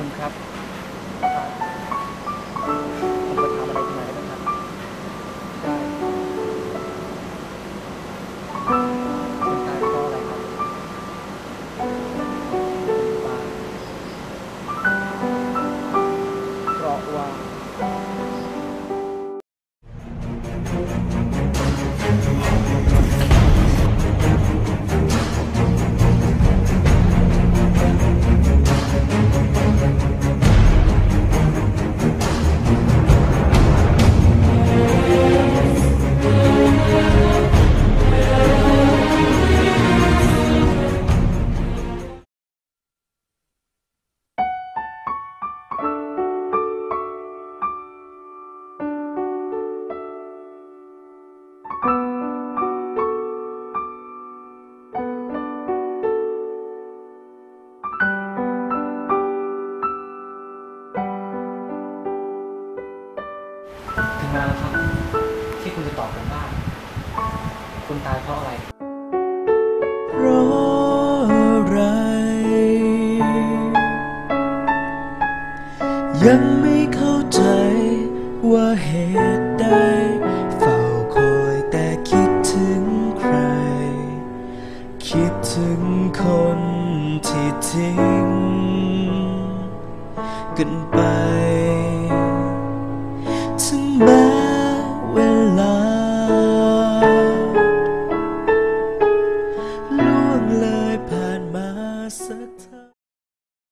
คุณครับ มาแล้วครับ ที่คุณจะตอบผมว่าคุณตายเพราะอะไรเพราะอะไร ยังไม่เข้าใจว่าเหตุใดเฝ้าคอยแต่คิดถึงใคร คิดถึงคนที่ทิ้งกันไป graça